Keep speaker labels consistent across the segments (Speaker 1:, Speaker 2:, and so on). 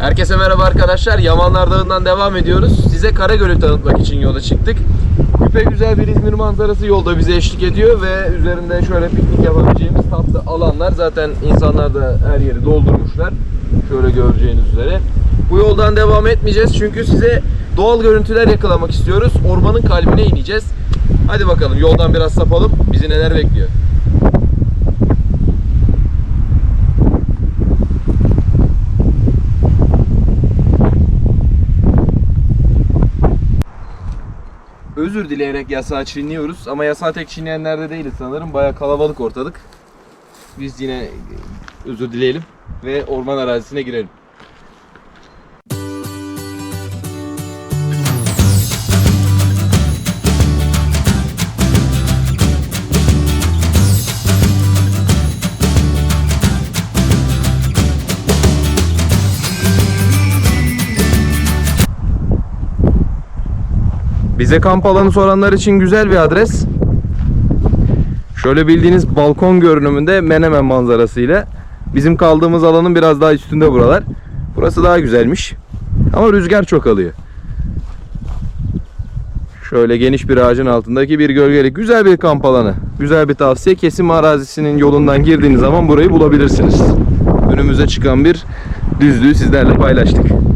Speaker 1: Herkese merhaba arkadaşlar. Yamanlar Dağı'ndan devam ediyoruz. Size Karagöl'ü tanıtmak için yola çıktık. Küpe güzel bir İzmir manzarası yolda bize eşlik ediyor ve üzerinde şöyle piknik yapabileceğimiz tatlı alanlar. Zaten insanlar da her yeri doldurmuşlar. Şöyle göreceğiniz üzere. Bu yoldan devam etmeyeceğiz çünkü size doğal görüntüler yakalamak istiyoruz. Ormanın kalbine ineceğiz. Hadi bakalım yoldan biraz sapalım. Bizi neler bekliyor? Özür dileyerek yasağı çiğniyoruz ama yasağı tek çiğneyenlerde değiliz sanırım. Baya kalabalık ortalık. Biz yine özür dileyelim ve orman arazisine girelim. Bize kamp alanı soranlar için güzel bir adres. Şöyle bildiğiniz balkon görünümünde Menemen manzarasıyla. Bizim kaldığımız alanın biraz daha üstünde buralar. Burası daha güzelmiş. Ama rüzgar çok alıyor. Şöyle geniş bir ağacın altındaki bir gölgelik. Güzel bir kamp alanı. Güzel bir tavsiye. Kesim arazisinin yolundan girdiğiniz zaman burayı bulabilirsiniz. Önümüze çıkan bir düzlüğü sizlerle paylaştık.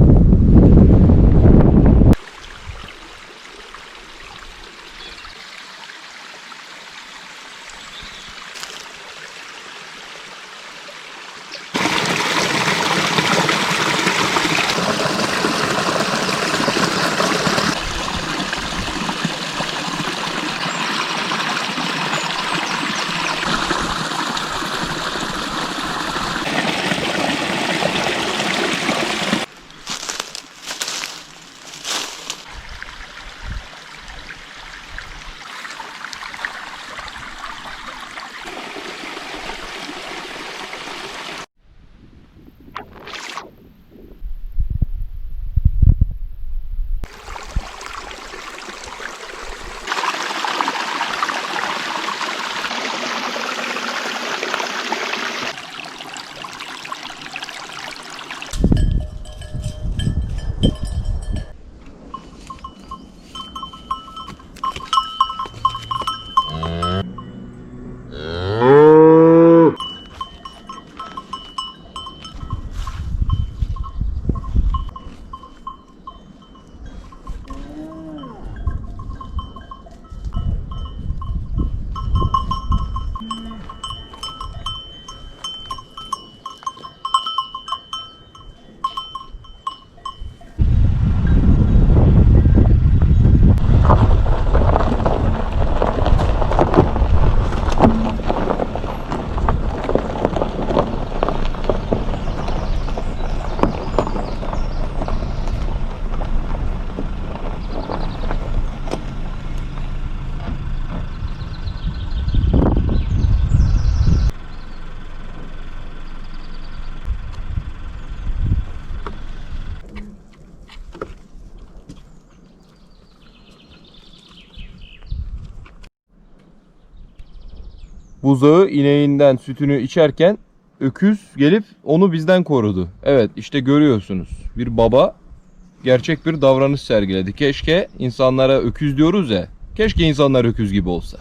Speaker 1: Buzağı ineğinden sütünü içerken öküz gelip onu bizden korudu. Evet işte görüyorsunuz bir baba gerçek bir davranış sergiledi. Keşke insanlara öküz diyoruz ya. Keşke insanlar öküz gibi olsa.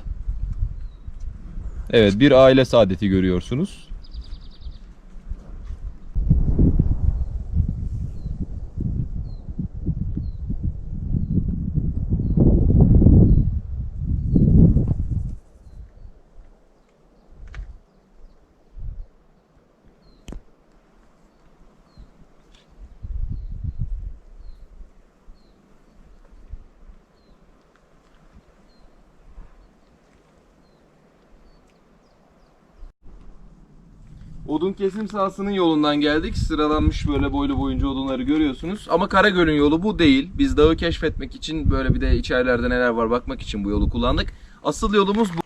Speaker 1: Evet bir aile saadeti görüyorsunuz. Odun kesim sahasının yolundan geldik. Sıralanmış böyle boylu boyunca odunları görüyorsunuz. Ama Karagöl'ün yolu bu değil. Biz dağı keşfetmek için böyle bir de içerilerde neler var bakmak için bu yolu kullandık. Asıl yolumuz bu.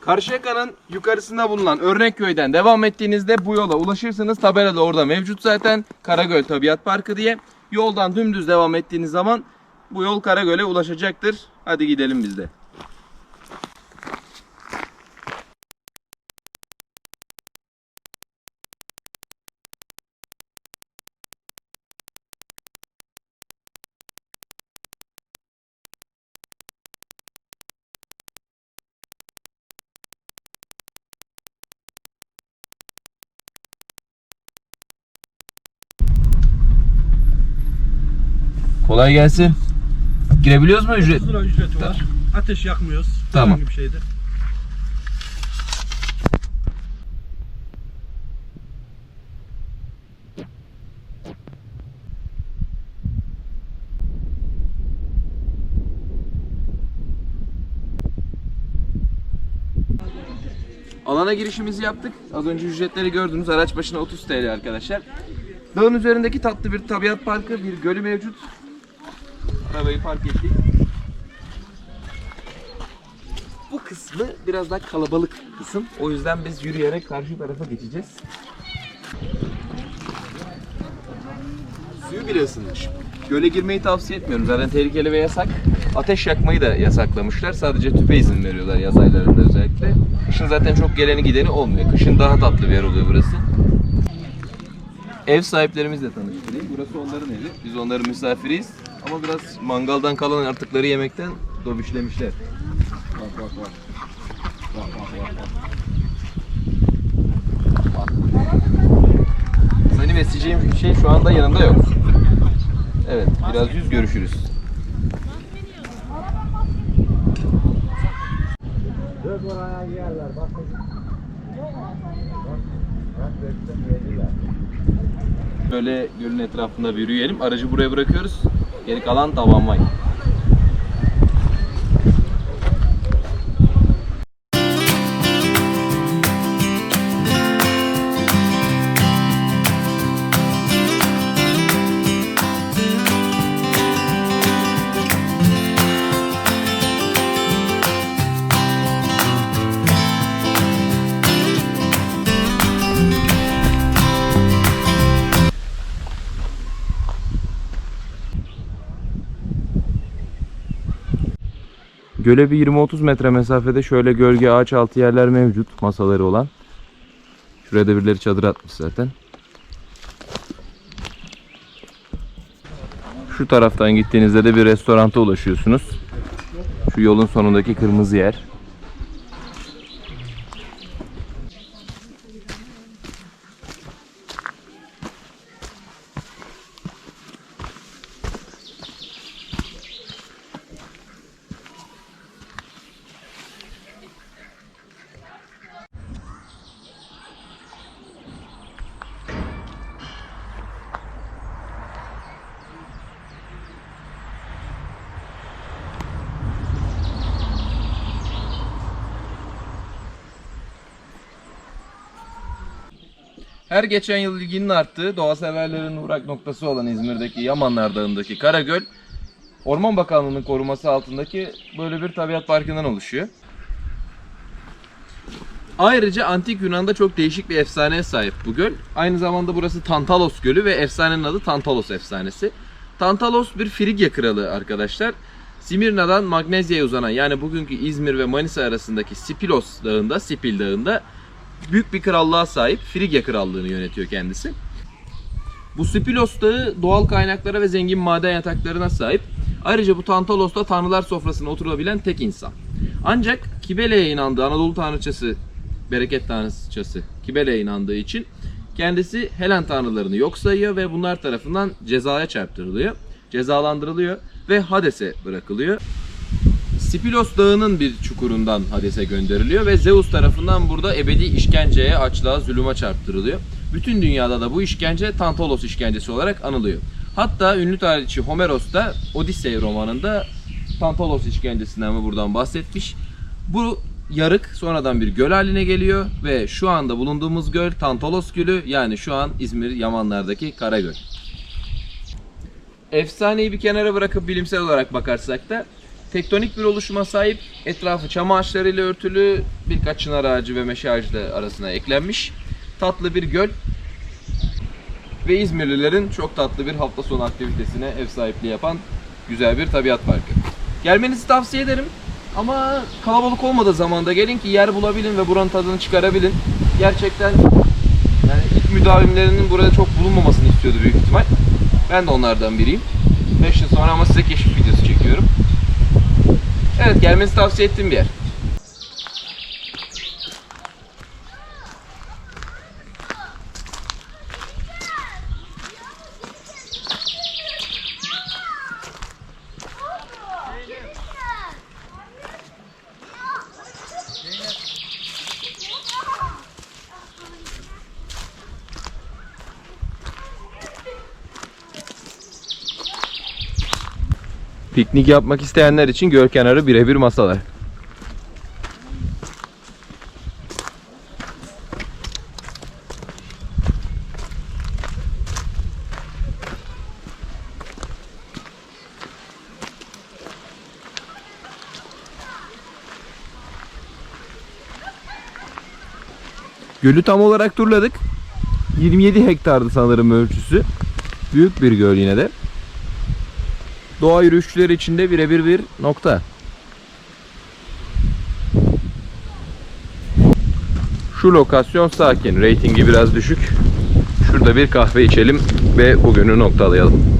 Speaker 1: Karşıyaka'nın yukarısında bulunan Örnekköy'den devam ettiğinizde bu yola ulaşırsınız. Tabela da orada mevcut zaten. Karagöl Tabiat Parkı diye. Yoldan dümdüz devam ettiğiniz zaman bu yol Karagöl'e ulaşacaktır. Hadi gidelim biz de. Kolay gelsin. Girebiliyoruz mu ücret?
Speaker 2: 100 lira ücreti var. Ateş yakmıyoruz.
Speaker 1: Tamam.
Speaker 2: Herhangi bir şeyde.
Speaker 1: Alana girişimizi yaptık. Az önce ücretleri gördünüz. Araç başına 30 TL arkadaşlar. Dağın üzerindeki tatlı bir tabiat parkı, bir gölü mevcut. Arabayı park ettik. Bu kısmı biraz daha kalabalık kısım. O yüzden biz yürüyerek karşı tarafa geçeceğiz. Suyu bile ısınmış. Göle girmeyi tavsiye etmiyorum. Zaten tehlikeli ve yasak. Ateş yakmayı da yasaklamışlar. Sadece tüpe izin veriyorlar yaz aylarında özellikle. Kışın zaten çok geleni gideni olmuyor. Kışın daha tatlı bir yer oluyor burası. Ev sahiplerimizle tanıştırayım. Burası onların evi. Biz onların misafiriyiz. Ama biraz mangaldan kalan artıkları yemekten dobişlemişler. Bak bak bak. Bak bak bak. bak. Seni besleyeceğim şey şu anda yanımda yok. Evet, biraz yüz görüşürüz. Böyle gölün etrafında bir yürüyelim. Aracı buraya bırakıyoruz. Geri kalan taban Göle bir 20-30 metre mesafede şöyle gölge ağaç altı yerler mevcut masaları olan. Şuraya da birileri çadır atmış zaten. Şu taraftan gittiğinizde de bir restoranta ulaşıyorsunuz. Şu yolun sonundaki kırmızı yer. Her geçen yıl ilginin arttığı, doğa severlerin uğrak noktası olan İzmir'deki Yamanlar Dağı'ndaki Karagöl, Orman Bakanlığı'nın koruması altındaki böyle bir tabiat parkından oluşuyor. Ayrıca antik Yunan'da çok değişik bir efsaneye sahip bu göl. Aynı zamanda burası Tantalos Gölü ve efsanenin adı Tantalos efsanesi. Tantalos bir Frigya kralı arkadaşlar. Simirna'dan Magnezya'ya uzanan yani bugünkü İzmir ve Manisa arasındaki Sipilos Dağı'nda, Sipil Dağı'nda büyük bir krallığa sahip. Frigya krallığını yönetiyor kendisi. Bu Spilos Dağı doğal kaynaklara ve zengin maden yataklarına sahip. Ayrıca bu Tantalos'ta tanrılar sofrasına oturabilen tek insan. Ancak Kibele'ye inandığı Anadolu tanrıçası, bereket tanrıçası Kibele'ye inandığı için kendisi Helen tanrılarını yok sayıyor ve bunlar tarafından cezaya çarptırılıyor. Cezalandırılıyor ve Hades'e bırakılıyor. Spilos Dağı'nın bir çukurundan Hades'e gönderiliyor ve Zeus tarafından burada ebedi işkenceye, açlığa, zulüme çarptırılıyor. Bütün dünyada da bu işkence Tantalos işkencesi olarak anılıyor. Hatta ünlü tarihçi Homeros da Odissey romanında Tantalos işkencesinden mi buradan bahsetmiş. Bu yarık sonradan bir göl haline geliyor ve şu anda bulunduğumuz göl Tantalos Gölü yani şu an İzmir Yamanlar'daki Karagöl. Efsaneyi bir kenara bırakıp bilimsel olarak bakarsak da tektonik bir oluşuma sahip, etrafı çam ağaçlarıyla örtülü, birkaç çınar ağacı ve meşe ağacı da arasına eklenmiş. Tatlı bir göl ve İzmirlilerin çok tatlı bir hafta sonu aktivitesine ev sahipliği yapan güzel bir tabiat parkı. Gelmenizi tavsiye ederim ama kalabalık olmadığı zamanda gelin ki yer bulabilin ve buranın tadını çıkarabilin. Gerçekten yani ilk müdavimlerinin burada çok bulunmamasını istiyordu büyük ihtimal. Ben de onlardan biriyim. 5 yıl sonra ama size keşif videosu çekiyorum. Evet gelmenizi tavsiye ettiğim bir yer. Piknik yapmak isteyenler için göl kenarı birebir masalar. Gölü tam olarak turladık. 27 hektardı sanırım ölçüsü. Büyük bir göl yine de. Doğa yürüyüşçüleri için de birebir bir nokta. Şu lokasyon sakin, reytingi biraz düşük. Şurada bir kahve içelim ve bugünü noktalayalım.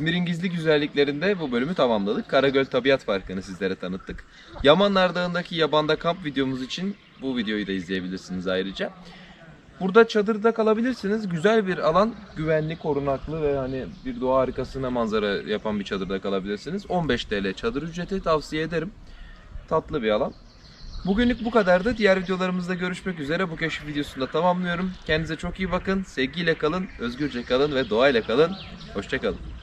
Speaker 1: İzmir'in gizli güzelliklerinde bu bölümü tamamladık. Karagöl Tabiat Parkı'nı sizlere tanıttık. Yamanlar Dağı'ndaki yabanda kamp videomuz için bu videoyu da izleyebilirsiniz ayrıca. Burada çadırda kalabilirsiniz. Güzel bir alan, güvenli, korunaklı ve hani bir doğa harikasına manzara yapan bir çadırda kalabilirsiniz. 15 TL çadır ücreti tavsiye ederim. Tatlı bir alan. Bugünlük bu kadardı. Diğer videolarımızda görüşmek üzere. Bu keşif videosunu da tamamlıyorum. Kendinize çok iyi bakın. Sevgiyle kalın, özgürce kalın ve doğayla kalın. Hoşçakalın.